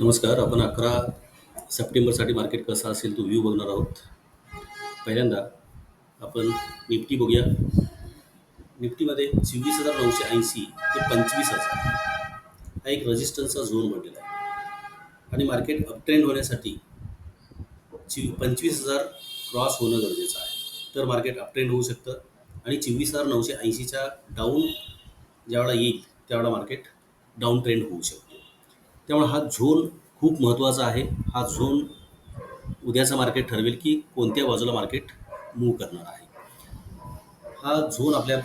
नमस्कार आपण अकरा सप्टेंबरसाठी मार्केट कसा असेल तो व्ह्यू बघणार आहोत. पहिल्यांदा आपण निफ्टी बघूया. निफ्टीमध्ये चोवीस हजार नऊशे ऐंशी ते पंचवीस हजार हा एक रजिस्टन्सचा झोन बनलेला आहे. आणि मार्केट अपट्रेंड होण्यासाठी चि पंचवीस हजार क्रॉस होणं गरजेचं आहे. तर मार्केट अपट्रेंड होऊ शकतं. आणि चोवीस हजार नऊशे ऐंशीच्या डाऊन ज्यावेळा येईल त्यावेळेला मार्केट डाऊन ट्रेंड होऊ शकतो. त्यामुळे हा झोन खूप महत्त्वाचा आहे. हा झोन उद्याचं मार्केट ठरवेल की कोणत्या बाजूला मार्केट मूव्ह करणार आहे. हा झोन आपल्या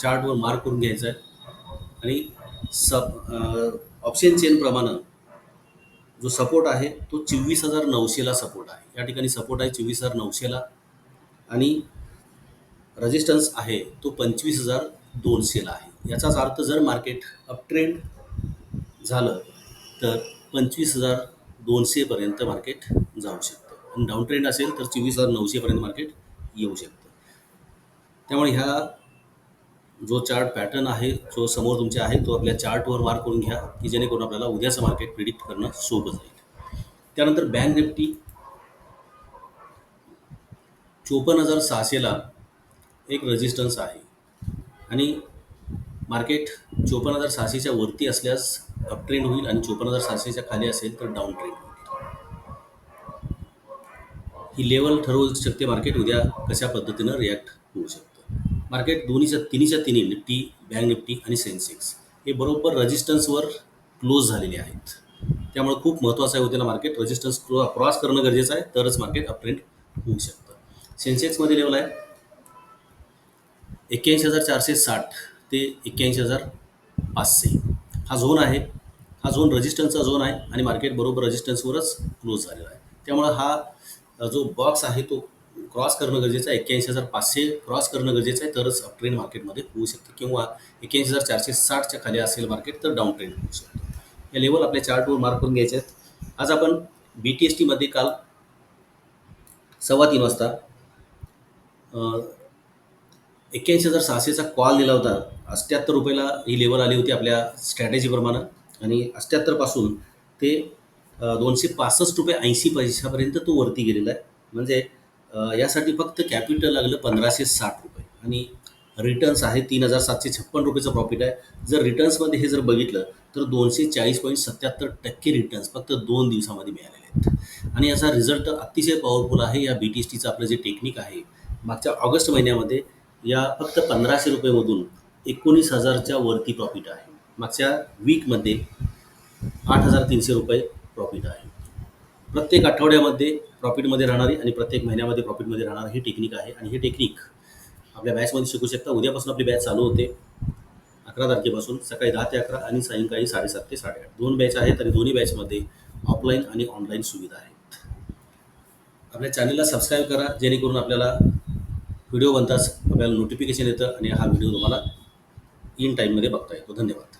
चार्टवर मार्क करून घ्यायचा आहे. आणि सब ऑप्शन चेनप्रमाणे जो सपोर्ट आहे तो चोवीस हजार नऊशेला सपोर्ट आहे. या ठिकाणी सपोर्ट आहे चोवीस हजार नऊशेला. आणि रेजिस्टन्स आहे तो पंचवीस हजार दोनशेला आहे. याचाच अर्थ जर मार्केट अपट्रेंड झालं तर पंचवीस हजार दोनशेपर्यंत मार्केट जाऊ शकतं. आणि डाऊन ट्रेंड असेल तर चोवीस हजार नऊशेपर्यंत मार्केट येऊ शकतं. त्यामुळे ह्या जो चार्ट पॅटर्न आहे जो समोर तुमच्या आहे तो आपल्या चार्टवर मार्क करून घ्या की जेणेकरून आपल्याला उद्याचं मार्केट प्रिडिक्ट करणं सोपं जाईल. त्यानंतर बँक निफ्टी चोपन्न हजार सहाशेला एक रेजिस्टन्स आहे. आणि मार्केट चोपन्न हजार सहाशेच्या वरती असल्यास अप ट्रेंड होईल आणि चोपन्न हजार सातशेच्या खाली असेल तर डाऊन ट्रेंड ही लेवल ठरवू शकते मार्केट उद्या कशा पद्धतीनं रिॲक्ट होऊ शकतं. मार्केट दोन्हीच्या तिन्हीच्या तिन्ही निफ्टी बँक निफ्टी आणि सेन्सेक्स हे बरोबर रजिस्टन्सवर क्लोज झालेले आहेत. त्यामुळे खूप महत्त्वाचं आहे उद्याला मार्केट रेजिस्टन्स क्रॉस करणं गरजेचं आहे तरच मार्केट अप ट्रेंड होऊ शकतं. सेन्सेक्समध्ये लेवल आहे एक्क्याऐंशी हजार चारशे साठ ते एक्क्याऐंशी हजार पाचशे. हा झोन आहे. हा झोन रजिस्टन्सचा झोन आहे आणि मार्केट बरोबर रजिस्टन्सवरच क्लोज झालेला आहे. त्यामुळं हा जो बॉक्स आहे तो क्रॉस करणं गरजेचं आहे. एक्क्याऐंशी हजार पाचशे क्रॉस करणं गरजेचं आहे तरच अपट्रेंड मार्केटमध्ये होऊ शकते. किंवा एक्क्याऐंशी हजार चारशे साठच्या खाली असेल मार्केट तर डाऊन ट्रेंड होऊ शकतो. या लेवल आपल्या चार्टवर मार्क करून घ्यायचे आहेत. आज आपण बी टी एस टीमध्ये काल सव्वा तीन वाजता एक्क्याऐंशी हजार सहाशेचा कॉल दिला होता. अष्ट्याहत्तर रुपयाला ही लेवल आली होती आपल्या स्ट्रॅटेजीप्रमाणे आणि अष्ट्याहत्तरपासून ते दोनशे पासष्ट रुपये ऐंशी पैशापर्यंत तो वरती गेलेला आहे. म्हणजे यासाठी फक्त कॅपिटल लागलं पंधराशे साठ रुपये. आणि रिटर्न्स आहे तीन हजार सातशे छप्पन रुपयेचं प्रॉफिट आहे. जर रिटर्न्समध्ये हे जर बघितलं तर दोनशे चाळीस पॉईंट सत्याहत्तर टक्के रिटर्न्स फक्त दोन दिवसामध्ये मिळालेले आहेत. आणि याचा रिझल्ट अतिशय पॉवरफुल आहे. या बी टी एस टीचं आपलं जे टेक्निक आहे मागच्या ऑगस्ट महिन्यामध्ये या फक्त पंधराशे रुपयेमधून एकोणीस हजारच्या वरती प्रॉफिट आहे. मागच्या वीकमध्ये आठ हजार तीनशे रुपये प्रॉफिट आहे. प्रत्येक आठवड्यामध्ये प्रॉफिटमध्ये राहणारी आणि प्रत्येक महिन्यामध्ये प्रॉफिटमध्ये राहणारी ही टेक्निक आहे. आणि हे टेक्निक आपल्या बॅचमध्ये शिकू शकता. उद्यापासून आपली बॅच चालू होते. अकरा तारखेपासून सकाळी दहा ते अकरा आणि सायंकाळी साडेसात ते साडेआठ. दोन बॅच आहेत आणि दोन्ही बॅचमध्ये ऑफलाईन आणि ऑनलाईन सुविधा आहेत. आपल्या चॅनलला सबस्क्राईब करा. जेणेकरून आपल्याला व्हिडिओ बनताच आपल्याला नोटिफिकेशन येतं आणि हा व्हिडिओ तुम्हाला इन टाईममध्ये बघता येतो धन्यवाद